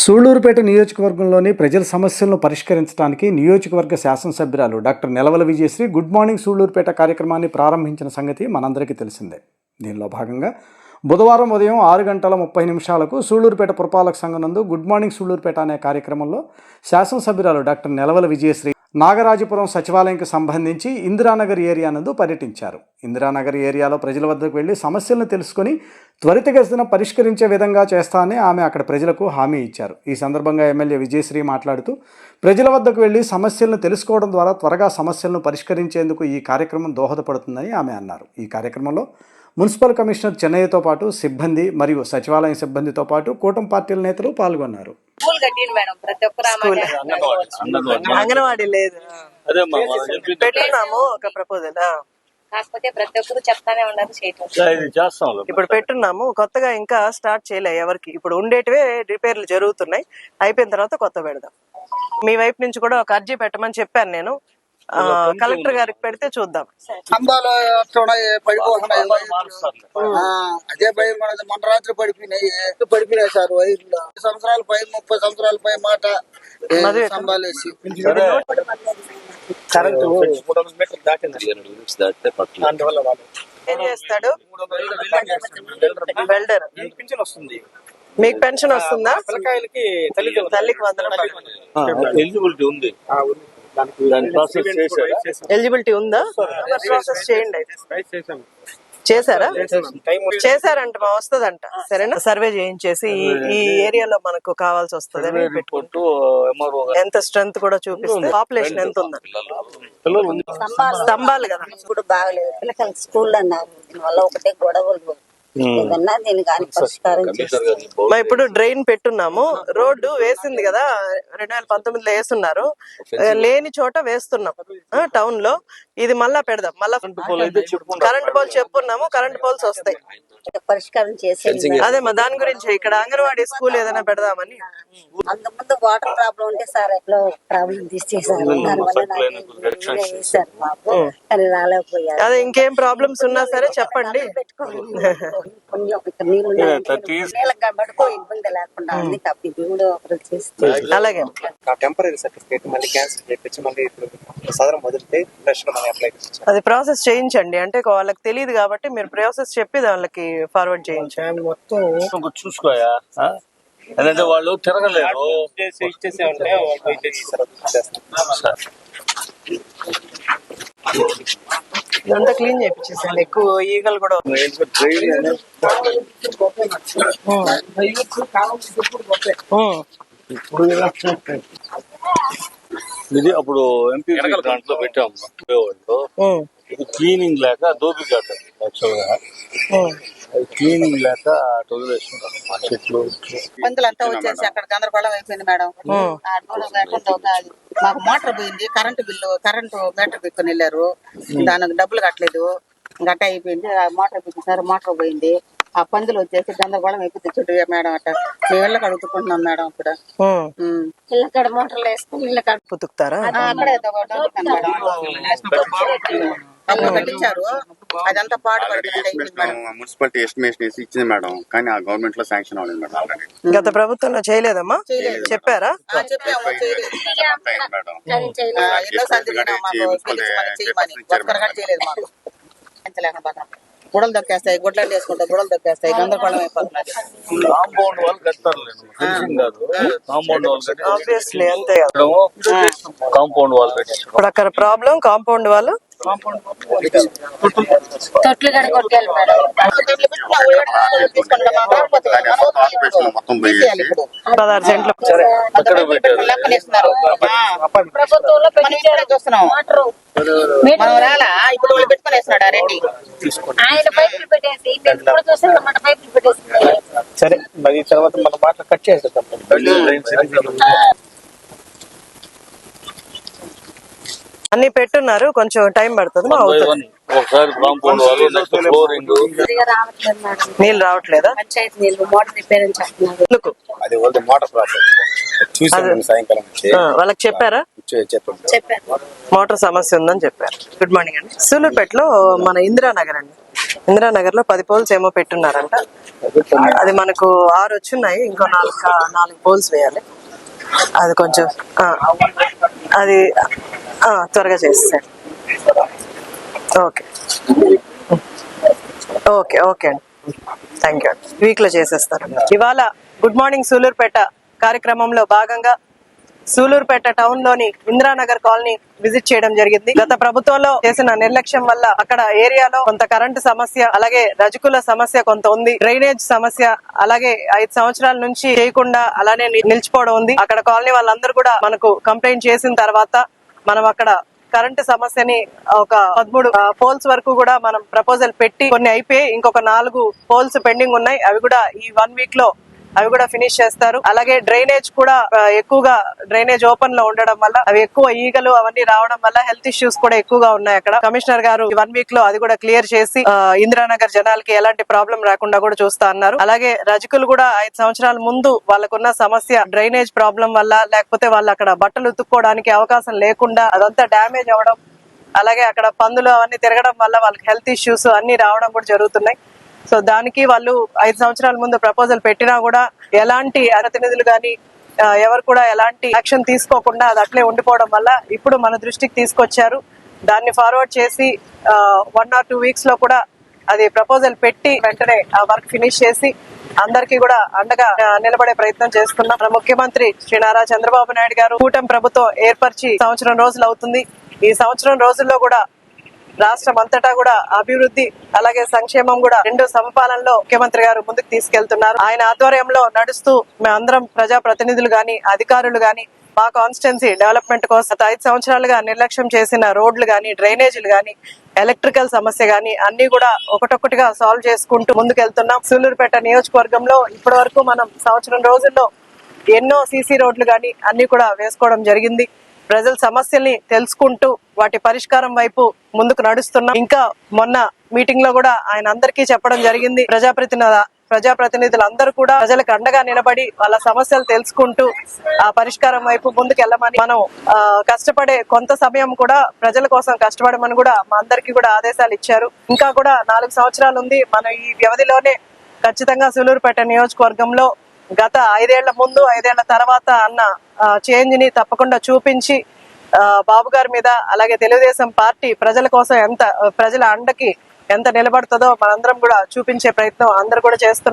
సూళ్ళూరుపేట నియోజకవర్గంలోని ప్రజల సమస్యలను పరిష్కరించడానికి నియోజకవర్గ శాసనసభ్యురాలు doctor Nelavala Vijayasri good morning Sullurpeta కార్యక్రమాన్ని ప్రారంభించిన సంగతి మనందరికీ తెలిసిందే. దీనిలో భాగంగా బుధవారం ఉదయం ఆరు గంటల ముప్పై నిమిషాలకు సూళ్ళూరుపేట పురపాలక సంఘం నందు గుడ్ మార్నింగ్ సూళ్ళూరుపేట అనే కార్యక్రమంలో శాసనసభ్యురాలు డాక్టర్ నెలవల విజయశ్రీ నాగరాజపురం సచివాలయంకి సంబంధించి ఇందిరానగర్ ఏరియా నందు పర్యటించారు. ఇందిరానగర్ ఏరియాలో ప్రజల వద్దకు వెళ్ళి సమస్యలను తెలుసుకొని త్వరితగతిన పరిష్కరించే విధంగా చేస్తానని ఆమె అక్కడ ప్రజలకు హామీ ఇచ్చారు. ఈ సందర్భంగా ఎమ్మెల్యే విజయశ్రీ మాట్లాడుతూ ప్రజల వద్దకు వెళ్ళి సమస్యలను తెలుసుకోవడం ద్వారా త్వరగా సమస్యలను పరిష్కరించేందుకు ఈ కార్యక్రమం దోహదపడుతుందని ఆమె అన్నారు. ఈ కార్యక్రమంలో మున్సిపల్ కమిషనర్ చెన్నయ్యతో పాటు సిబ్బంది మరియు సచివాలయం సిబ్బందితో పాటు కూటమి పార్టీల నేతలు పాల్గొన్నారు. స్కూల్ కట్టింది మేడం ప్రతి ఒక్క అంగన్వాడీ. లేదు. పెట్టున్నాము ఒక ప్రపోజల్ కాకపోతే ప్రతి ఒక్కరు చెప్తానే ఉన్నారు చేయటం. ఇది చేస్తాం ఇప్పుడు పెట్టున్నాము కొత్తగా ఇంకా స్టార్ట్ చేయలే ఎవరికి. ఇప్పుడు ఉండేటివే రిపేర్లు జరుగుతున్నాయి అయిపోయిన తర్వాత కొత్త పెడదాం. మీ వైపు నుంచి కూడా ఒక అర్జీ పెట్టమని చెప్పాను నేను. కలెక్టర్ గారికి పెడితే చూద్దాం. స్తంభాలు పడిపోతున్నాయి అదే భయం మనది. మొన్న రాత్రి పడిపోయినాయి. పడిపోయినాయి సార్? వైర్లు. సంవత్సరాల పై ముప్పై సంవత్సరాల పై మాట. స్తంభాలు వేసి చేస్తాడు? వెల్డర్. వస్తుంది. మీకు పెన్షన్ వస్తుందా? పిల్లకాయలకి తల్లి తల్లికి ఎలిజిబిలిటీ ఉంది. ఎలిజిబిలిటీ ఉందా? ప్రాసెస్ చేయండి. అయితే. చేశారా? టైం చేశారంట మా వస్తుందంట. సరేనా? సర్వే చేయించేసి ఈ- ఏరియాలో మనకు కావాల్సి వస్తుంది ఎంత స్ట్రెంత్ కూడా చూపిస్తుంది పాపులేషన్ ఎంత ఉంది. స్తంభాలు. కదా. కూడా బాగలేదు. పిల్లకాయలు స్కూల్ అన్నారు దీనివల్ల ఒకటే గొడవలు. ఏదన్నా పరిష్కారం చేసి మా ఇప్పుడు డ్రైన్ పెట్టున్నాము. రోడ్డు వేసింది కదా రెండు వేల పంతొమ్మిదిలో వేస్తున్నారు. లేని చోట వేస్తున్నాం. టౌన్లో. ఇది మళ్ళా పెడదాం. మళ్ళా కరెంట్ పోల్ చెప్పున్నాము. కరెంట్ పోల్స్ వస్తాయి. పరిష్కారం చేసేది అదే మా దాని గురించి ఇక్కడ అంగన్వాడీ స్కూల్ ఏదైనా పెడదామని. అంతకుముందు వాటర్ ప్రాబ్లం ఉంటే సార్ ఎట్లా ప్రాబ్లం తీసేసారు దానివల్ల అదే ఇంకేం ప్రాబ్లమ్స్ ఉన్నా సరే చెప్పండి. ఇక్కడ నీళ్ళు. నీళ్ళకి ఇబ్బంది లేకుండా అన్ని తప్పి. కూడా ఒకరు చేస్తే అలాగే. ఆ టెంపరీ సర్టిఫికేట్ మళ్ళీ క్యాన్సిల్ చేయించి మళ్ళీ ఇప్పుడు సదరం ఫ్రెష్ మళ్ళీ అప్లై అది ప్రాసెస్ చేయించండి. అంటే వాళ్ళకి తెలియదు కాబట్టి మీరు ప్రాసెస్ చెప్పి వాళ్ళకి ఫార్వర్డ్ చేయించండి. మొత్తం చూసుకోయా? ఎందుకంటే వాళ్ళు తిరగలేరు. ఇచ్చేసే ఉంటే వాళ్ళు ఇదంతా క్లీన్ చేయించేసండి ఎక్కువ ఈగలు కూడా. ఇది అప్పుడు ఎంపీ దాంట్లో పెట్టాము. ఇది క్లీనింగ్ లేక యాక్చువల్గా. అది క్లీనింగ్ లేక అటు వదిలేసుకుంటారు మా చెట్లు పందులంతా వచ్చేసి అక్కడ గందరగోళం అయిపోయింది మేడం. మాకు మోటార్ పోయింది కరెంటు బిల్లు కరెంటు మీటర్ పెట్టుకుని వెళ్ళారు. దానికి డబ్బులు కట్టలేదు. గట్ట అయిపోయింది. ఆ మోటార్ పెట్టినారు మోటార్ పోయింది. ఆ పందులు వచ్చేసి గందరగోళం అయిపోయింది చుట్టూ మేడం అట్ట మేము వెళ్ళక అడుగుతున్నాం మేడం. ఉమ్. ఇళ్ళకడ మోటార్లు వేసుకుని ఇళ్ళకడ పుతుకుతారా ఆ, అక్కడే. అప్పుడు కట్టించారు అదంతా మేడం మున్సిపాలిటీ ఎస్టిమేషన్ వేసి ఇచ్చింది మేడం కానీ ఆ గవర్నమెంట్లో శాంక్షన్ అవ్వలేదు మేడం ఆల్రెడీ గత ప్రభుత్వంలో చేయలేదమ్మా? చెప్పారా? మేడం గుడలు దొక్కేస్తాయి గుడ్లు వేసుకుంటాయి గుడలు దొక్కేస్తాయి గందరగోళం అయిపోతున్నది. కాంపౌండ్ వాళ్ళు కడతారు ఫెన్సింగ్ కాదు. కాంపౌండ్ వాళ్ళు కట్టి ఆబ్వియస్లీ అంతే కదా. కాంపౌండ్ వాళ్ళు పెట్టి ఇప్పుడు అక్కడ ప్రాబ్లం కాంపౌండ్ వాళ్ళు? తొట్లు కడ కొట్టాలి మేడం పదహారు సెంట్లు ప్రభుత్వంలో మనం చూస్తున్నాం. మనం రాలా? ఇప్పుడు వాళ్ళు పెట్టుకుని వేస్తున్నాడు ఆ రెడ్డి? ఆయన పైపులు పెట్టేసి మేము ఇప్పుడు చూస్తే మన పైపులు పెట్టేసి. సరే మరి తర్వాత మన మాటలు కట్ చేసేద్దాం. అన్ని పెట్టున్నారు కొంచెం టైం పడుతుంది నీళ్ళు రావట్లేదా? వాళ్ళకి చెప్పారా? మోటార్ సమస్య ఉందని చెప్పారు. గుడ్ మార్నింగ్ అండి. సూలూరుపేటలో మన ఇందిరానగర్ అండి. ఇందిరానగర్లో పది పోల్స్ ఏమో పెట్టున్నారంట. అది మనకు ఆరు వచ్చున్నాయి ఇంకో నాలుగు నాలుగు పోల్స్ వేయాలి. అది కొంచెం అది త్వరగా చేస్తాను ఓకే. ఓకే ఓకే అండి. థ్యాంక్ యూ అండి. వీక్లో చేసేస్తారు ఇవాళ గుడ్ మార్నింగ్ సూలూరుపేట కార్యక్రమంలో భాగంగా సూలూరుపేట టౌన్లోని ఇందిరానగర్ కాలనీ విజిట్ చేయడం జరిగింది. గత ప్రభుత్వంలో చేసిన నిర్లక్ష్యం వల్ల అక్కడ ఏరియాలో కొంత కరెంటు సమస్య అలాగే రజకుల సమస్య కొంత ఉంది. డ్రైనేజ్ సమస్య అలాగే ఐదు సంవత్సరాల నుంచి చేయకుండా అలానే నిలిచిపోవడం ఉంది. అక్కడ కాలనీ వాళ్ళందరూ కూడా మనకు కంప్లైంట్ చేసిన తర్వాత మనం అక్కడ కరెంటు సమస్యని ఒక పదమూడు పోల్స్ వరకు కూడా మనం ప్రపోజల్ పెట్టి కొన్ని అయిపోయి ఇంకొక నాలుగు పోల్స్ పెండింగ్ ఉన్నాయి. అవి కూడా ఈ వన్ వీక్లో అవి కూడా ఫినిష్ చేస్తారు. అలాగే డ్రైనేజ్ కూడా ఎక్కువగా డ్రైనేజ్ ఓపెన్లో ఉండడం వల్ల అవి ఎక్కువ ఈగలు అవన్నీ రావడం వల్ల హెల్త్ ఇష్యూస్ కూడా ఎక్కువగా ఉన్నాయి అక్కడ. కమిషనర్ గారు వన్ వీక్లో అది కూడా క్లియర్ చేసి ఇందిరానగర్ జనాలకి ఎలాంటి ప్రాబ్లం రాకుండా కూడా చూస్తా అన్నారు. అలాగే రజకులు కూడా ఐదు సంవత్సరాల ముందు వాళ్ళకున్న సమస్య డ్రైనేజ్ ప్రాబ్లం వల్ల లేకపోతే వాళ్ళు అక్కడ బట్టలు ఉతుక్కోవడానికి అవకాశం లేకుండా అదంతా డ్యామేజ్ అవడం అలాగే అక్కడ పందులు అవన్నీ తిరగడం వల్ల వాళ్ళకి హెల్త్ ఇష్యూస్ అన్ని రావడం కూడా జరుగుతున్నాయి. సో దానికి వాళ్ళు ఐదు సంవత్సరాల ముందు ప్రపోజల్ పెట్టినా కూడా ఎలాంటి ప్రతినిధులు కానీ ఎవరు కూడా ఎలాంటి యాక్షన్ తీసుకోకుండా అది అట్లే ఉండిపోవడం వల్ల ఇప్పుడు మన దృష్టికి తీసుకొచ్చారు. దాన్ని ఫార్వర్డ్ చేసి వన్ ఆర్ టూ వీక్స్లో కూడా అది ప్రపోజల్ పెట్టి వెంటనే ఆ వర్క్ ఫినిష్ చేసి అందరికీ కూడా అండగా నిలబడే ప్రయత్నం చేస్తున్నాం. మన ముఖ్యమంత్రి శ్రీ నారా చంద్రబాబు నాయుడు గారు కూటమి ప్రభుత్వం ఏర్పరిచి సంవత్సరం రోజులు అవుతుంది. ఈ సంవత్సరం రోజుల్లో కూడా రాష్ట్రం అంతటా కూడా అభివృద్ధి అలాగే సంక్షేమం కూడా రెండు సమపాలనలో ముఖ్యమంత్రి గారు ముందుకు తీసుకెళ్తున్నారు. ఆయన ఆధ్వర్యంలో నడుస్తూ మేమందరం ప్రజా ప్రతినిధులు గాని అధికారులు గాని మా కాన్స్టిట్యున్సీ డెవలప్మెంట్ కోసం గత ఐదు సంవత్సరాలుగా నిర్లక్ష్యం చేసిన రోడ్లు గాని డ్రైనేజీలు గాని ఎలక్ట్రికల్ సమస్య గాని అన్ని కూడా ఒకటొక్కటిగా సాల్వ్ చేసుకుంటూ ముందుకెళ్తున్నాం. సూలూరుపేట నియోజకవర్గంలో ఇప్పటి వరకు మనం సంవత్సరం రోజుల్లో ఎన్నో సీసీ రోడ్లు గాని అన్ని కూడా వేసుకోవడం జరిగింది. ప్రజల సమస్యల్ని తెలుసుకుంటూ వాటి పరిష్కారం వైపు ముందుకు నడుస్తున్నాం. ఇంకా మొన్న మీటింగ్లో కూడా ఆయన అందరికీ చెప్పడం జరిగింది. ప్రజాప్రతినిధి ప్రజాప్రతినిధులు అందరూ కూడా ప్రజలకు అండగా నిలబడి వాళ్ళ సమస్యలు తెలుసుకుంటూ ఆ పరిష్కారం వైపు ముందుకు వెళ్ళమని మనం కష్టపడే కొంత సమయం కూడా ప్రజల కోసం కష్టపడమని కూడా మా అందరికీ కూడా ఆదేశాలు ఇచ్చారు. ఇంకా కూడా నాలుగు సంవత్సరాలు ఉంది. మనం ఈ వ్యవధిలోనే ఖచ్చితంగా సూలూరుపేట నియోజకవర్గంలో గత ఐదేళ్ళ ముందు ఐదేళ్ళ తర్వాత అన్న చేంజ్ని తప్పకుండా చూపించి ఆ, బాబు గారి మీద అలాగే తెలుగుదేశం పార్టీ ప్రజల కోసం ఎంత ప్రజల అండకి ఎంత నిలబడుతుందో మనందరం కూడా చూపించే ప్రయత్నం అందరు కూడా చేస్తున్నారు.